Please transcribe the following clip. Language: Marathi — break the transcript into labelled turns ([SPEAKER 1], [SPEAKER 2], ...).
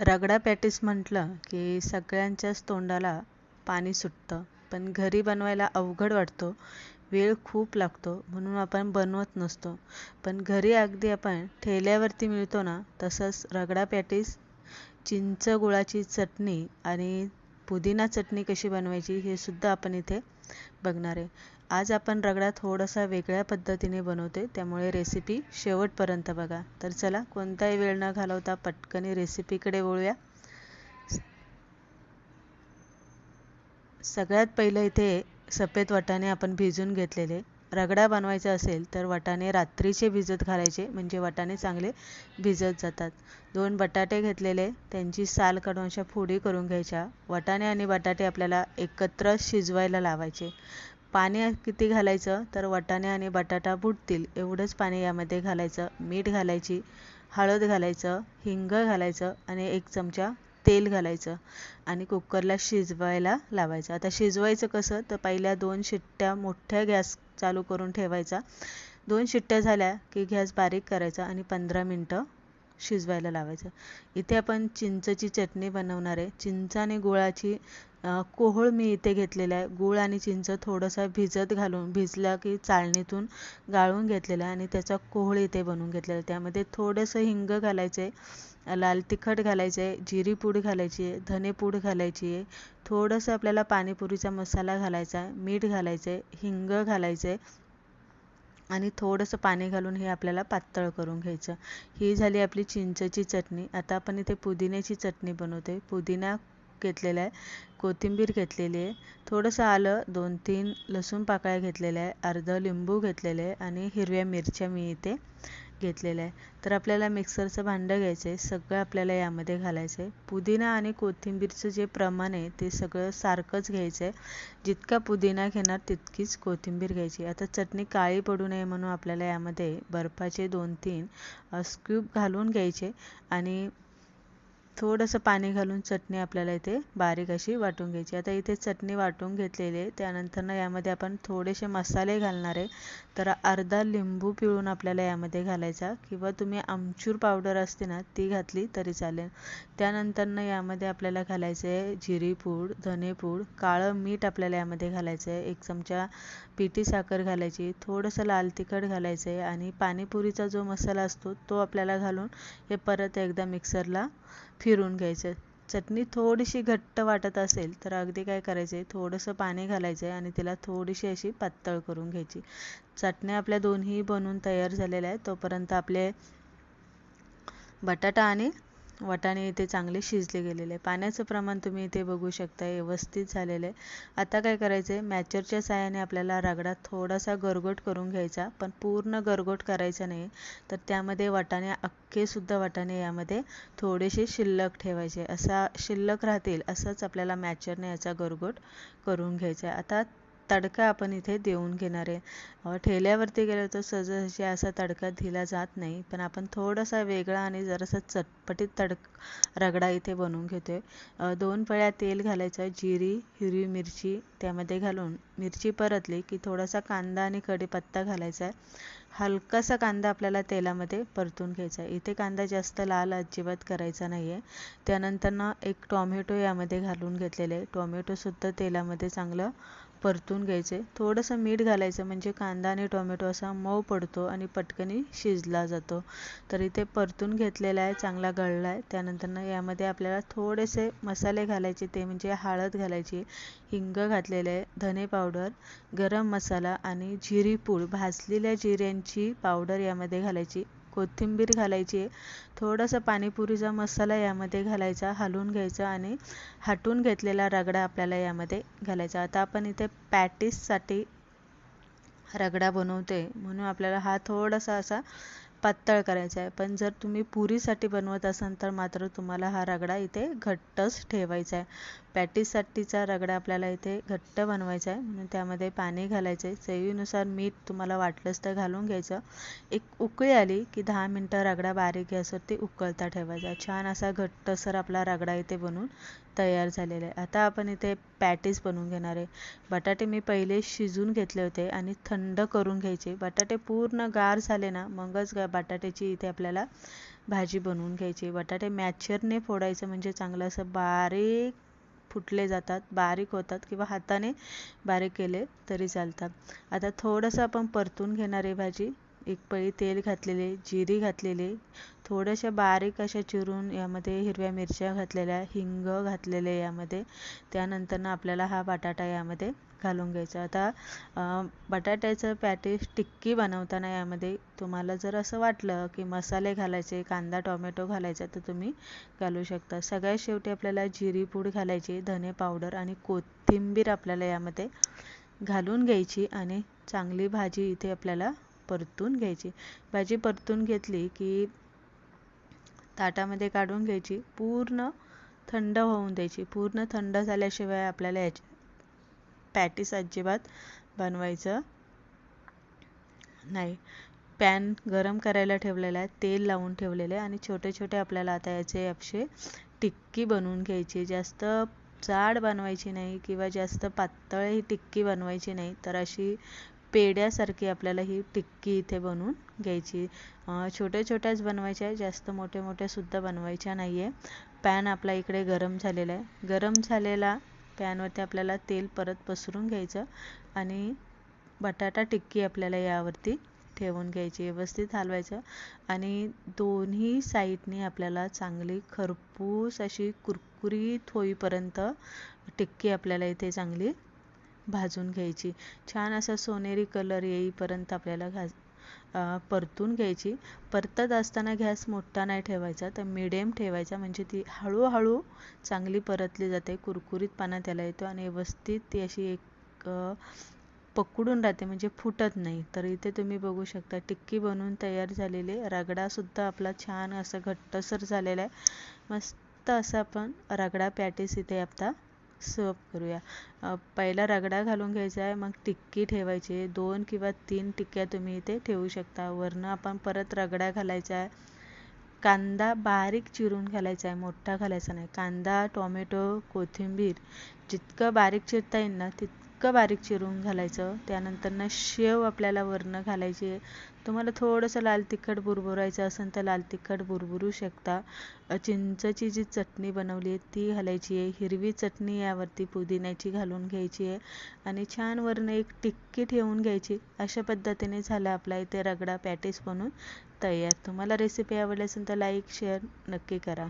[SPEAKER 1] रगडा पॅटीस म्हटलं की सगळ्यांच्याच तोंडाला पाणी सुटतं. पण घरी बनवायला अवघड वाटतो. वेळ खूप लागतो. म्हणून आपण बनवत नसतो. पण घरी अगदी आपण ठेल्यावरती मिळतो ना तसंच रगडा पॅटीस चिंच गुळाची चटणी आणि पुदिना चटणी कशी बनवायची हे सुद्धा आपण इथे बघणार आहे. आज आपण रगडा थोडासा वेगळ्या पद्धतीने बनवते त्यामुळे रेसिपी शेवटपर्यंत बघा. तर चला कोणताही वेळ न घालवता पटकनी रेसिपीकडे वळूया. सगळ्यात पहिलं इथे सफेद वाटाणे आपण भिजून घेतलेले. रगडा बनवायचा असेल तर वाटाणे रात्रीचे भिजत घालायचे म्हणजे वाटाणे चांगले भिजत जातात. दोन बटाटे घेतलेले त्यांची साल काढून अशा फोडी करून घ्यायच्या. वाटाणे आणि बटाटे आपल्याला एकत्र शिजवायला लावायचे. पाणी किती घालायचं? तर वाटाणे आणि बटाटा बुडतील. एवढंच पाणी यामध्ये घालायचं. मीठ घालायची हळद घालायचं हिंग घालायचं आणि एक चमचा तेल घालायचं आणि कुकरला शिजवायला लावायचं. आता शिजवायचं कसं? तर पहिल्या दोन शिट्ट्या मोठ्या गॅस चालू करून ठेवायचा. दोन शिट्ट्या झाल्या की गॅस बारीक करायचा आणि पंधरा मिनटं शिजवायला लावायचं. इथे आपण चिंचची चटणी बनवणार आहे. चिंच आणि गुळाची कोहळ मी इथे घेतलेला आहे. गूळ आणि चिंच थोडंसं भिजत घालून भिजला की चाळणीतून गाळून घेतलेलं आहे आणि त्याचा कोहळ इथे बनवून घेतलेला आहे. त्यामध्ये थोडंसं हिंग घालायचं आहे लाल तिखट घालायचं आहे जिरी पूड घालायची आहे धनेपूड घालायची आहे. थोडंसं आपल्याला पाणीपुरीचा मसाला घालायचा आहे मीठ घालायचं आहे हिंग घालायचं आहे आणि थोडंसं पाणी घालून हे आपल्याला पातळ करून घ्यायचं. ही झाली आपली चिंचची चटणी. आता आपण इथे पुदिन्याची चटणी बनवते पुदिना घेतलेला आहे. कोथिंबीर घेतलेली आहे. थोडंसं आलं दोन तीन लसूण पाकळ्या घेतलेल्या आहे. अर्धं लिंबू घेतलेलं आहे आणि हिरव्या मिरच्या मी इथे घेतलेल्या आहे. तर आपल्याला मिक्सरचं भांडं घ्यायचं आहे. सगळं आपल्याला यामध्ये घालायचं आहे. पुदिना आणि कोथिंबीरचं जे प्रमाण आहे ते सगळं सारखंच घ्यायचं आहे. जितका पुदिना घेणार तितकीच कोथिंबीर घ्यायची आता चटणी काळी पडू नये म्हणून आपल्याला यामध्ये बर्फाचे दोन तीन स्क्यूब घालून घ्यायचे आणि थोडंसं पाणी घालून चटणी आपल्याला इथे बारीक अशी वाटून घ्यायची. आता इथे चटणी वाटून घेतलेली आहे. त्यानंतरनं यामध्ये आपण थोडेसे मसाले घालणार आहे. तर अर्धा लिंबू पिळून आपल्याला यामध्ये घालायचा किंवा तुम्ही आमचूर पावडर असते ना ती घातली तरी चालेल. त्यानंतरनं यामध्ये आपल्याला घालायचं आहे जिरी पूड धनेपूड काळं मीठ आपल्याला यामध्ये घालायचं आहे. एक चमचा पिठी साखर घालायची थोडंसं लाल तिखट घालायचं आहे आणि पाणीपुरीचा जो मसाला असतो तो आपल्याला घालून हे परत एकदा मिक्सरला फिरून घ्यायचं. चटणी थोडीशी घट्ट वाटत असेल तर अगदी काय करायचं? आहे थोडंसं पाणी घालायचं आहे आणि तिला थोडीशी अशी पातळ करून घ्यायची. चटण्या आपल्या दोन्ही बनवून तयार झालेल्या आहेत. तोपर्यंत आपले बटाटा आणि वाटाणे इथे चांगले शिजले गेलेले आहे पाण्याचं प्रमाण तुम्ही इथे बघू शकता व्यवस्थित झालेलं आहे. आता काय करायचं आहे मॅचरच्या साहाय्याने आपल्याला रगडा थोडासा गरगोट करून घ्यायचा पण पूर्ण गरगोट करायचा नाही. तर त्यामध्ये वाटाणे अख्खेसुद्धा वाटाणे यामध्ये थोडेसे शिल्लक ठेवायचे. असा शिल्लक राहतील असंच आपल्याला मॅचरने याचा गरगोट करून घ्यायचा आहे. आता तडका आपण इथे देऊन घेणार आहे. ठेल्यावरती गेलो तर सहजासहजी असा तडका दिला जात नाही पण आपण थोडासा वेगळा आणि जरासा चटपटीत तडक रगडा इथे बनवून घेतो आहे दोन पळ्या तेल घालायचं जिरी हिरवी मिरची त्यामध्ये घालून मिरची परतली की थोडासा कांदा आणि कढीपत्ता घालायचा आहे. हलकासा कांदा आपल्याला तेलामध्ये परतून घ्यायचा आहे. इथे कांदा जास्त लाल अजिबात करायचा नाही आहे त्यानंतर ना एक टॉमॅटो यामध्ये घालून घेतलेले आहे. टॉमॅटोसुद्धा तेलामध्ये चांगलं परतून घ्यायचे. थोडंसं मीठ घालायचं म्हणजे कांदा आणि टोमॅटो असा मऊ पडतो आणि पटकनी शिजला जातो. तर इथे परतून घेतलेला आहे चांगला गळला आहे. त्यानंतरनं यामध्ये आपल्याला थोडेसे मसाले घालायचे ते म्हणजे हळद घालायची हिंग घातलेले आहे धने पावडर गरम मसाला आणि जिरी पूड. भाजलेल्या जिऱ्यांची पावडर यामध्ये घालायची. कोथिंबीर घालायची आहे. थोडंसं पाणीपुरीचा मसाला यामध्ये घालायचा हलवून घ्यायचा आणि हटवून घेतलेला रगडा आपल्याला यामध्ये घालायचा. आता आपण इथे पॅटीससाठी रगडा बनवते म्हणून आपल्याला हा थोडासा असा पातळ करायचा आहे. पण जर तुम्ही पुरीसाठी बनवत असाल तर मात्र तुम्हाला हा रगडा इथे घट्टच ठेवायचा आहे. पॅटीससाठीचा रगडा आपल्याला इथे घट्ट बनवायचा आहे. म्हणून त्यामध्ये पाणी घालायचं आहे. चवीनुसार मीठ तुम्हाला वाटलंच तर घालून घ्यायचं. एक उकळी आली की दहा मिनटं रगडा बारीक गॅसवरती उकळता ठेवायचा. छान असा घट्टसर आपला रगडा इथे बनून तयार झालेला आहे. आता आपण इथे पॅटीस बनवून घेणार आहे. बटाटे मी पहिले शिजून घेतले होते आणि थंड करून घ्यायचे. बटाटे पूर्ण गार झाले ना मगच बटाट्याची इथे आपल्याला भाजी बनवून घ्यायची. बटाटे मॅचरने फोडायचं म्हणजे चांगलं असं बारीक फुटले जातात बारीक होतात किंवा हाताने बारीक केले तरी चालतात. आता थोडंसं आपण परतून घेणार आहे भाजी. एक पळी तेल घातलेले जिरी घातलेले थोड्याशा बारीक अशा चिरून यामध्ये हिरव्या मिरच्या घातलेल्या हिंग घातलेले यामध्ये. त्यानंतरनं आपल्याला हा बटाटा यामध्ये घालून घ्यायचा. आता बटाट्याचं पॅटीस टिक्की बनवताना यामध्ये तुम्हाला जर असं वाटलं की मसाले घालायचे कांदा टोमॅटो घालायचा तर तुम्ही घालू शकता. सगळ्यात शेवटी आपल्याला जिरी पूड घालायची धने पावडर आणि कोथिंबीर आपल्याला यामध्ये घालून घ्यायची आणि चांगली भाजी इथे आपल्याला परतून घ्यायची. भाजी परतून घेतली की ताटामध्ये काढून घ्यायची. पूर्ण थंड होऊन द्यायची. पूर्ण थंड झाल्याशिवाय आपल्याला याची पॅटीस अजिबात बनवायचं नाही. पॅन गरम करायला ठेवलेला आहे तेल लावून ठेवलेले आणि छोटे छोटे आपल्याला आता याचे असे टिक्की बनवून घ्यायची. जास्त जाड बनवायची नाही किंवा जास्त पातळ ही टिक्की बनवायची नाही. तर अशी पेड्यासारखी आपल्याला ही टिक्की इथे बनवून घ्यायची. छोट्या छोट्याच बनवायच्या जास्त मोठ्या मोठ्यासुद्धा बनवायच्या नाही आहे पॅन आपला इकडे गरम झालेला आहे. गरम झालेला पॅनवरती आपल्याला तेल परत पसरून घ्यायचं आणि बटाटा टिक्की आपल्याला यावरती ठेवून घ्यायची व्यवस्थित हलवायचं आणि दोन्ही साईडनी आपल्याला चांगली खरपूस अशी कुरकुरीत होईपर्यंत टिक्की आपल्याला इथे चांगली भाजून घ्यायची. छान असा सोनेरी कलर येईपर्यंत आपल्याला घास परतून घ्यायची. परतत असताना गॅस मोठा नाही ठेवायचा तर मिडियम ठेवायचा. म्हणजे ती हळूहळू चांगली परतली जाते. कुरकुरीतपणा त्याला येतो आणि व्यवस्थित ती अशी एक पकडून राहते. म्हणजे फुटत नाही. तर इथे तुम्ही बघू शकता टिक्की बनवून तयार झालेली. रगडासुद्धा आपला छान असा घट्टसर झालेला आहे. मस्त असं आपण रगडा पॅटीस इथे आता सर्व करूया. पहिला रगडा घालून घ्यायचा आहे मग टिक्की ठेवायची दोन किंवा तीन टिक्क्या तुम्ही इथे ठेवू शकता. वरनं आपण परत रगडा घालायचा आहे. कांदा बारीक चिरून घालायचा आहे मोठा घालायचा नाही. कांदा टोमॅटो कोथिंबीर जितकं बारीक चिरता येईल ना तितकं बारीक चिरून घालायचं त्यानंतरनं शेव आपल्याला वरनं घालायची तुम्हाला थोडंसं लाल तिखट बुरबुरायचं असेल तर लाल तिखट बुरबुरू शकता. चिंचची जी चटणी बनवली आहे ती घालायची आहे. हिरवी चटणी यावरती पुदिन्याची घालून घ्यायची आहे आणि छान वरनं एक टिक्की ठेवून घ्यायची. अशा पद्धतीने झालं आपला इथे रगडा पॅटीस बनून तयार. तुम्हाला रेसिपी आवडली असेल तर लाईक शेअर नक्की करा.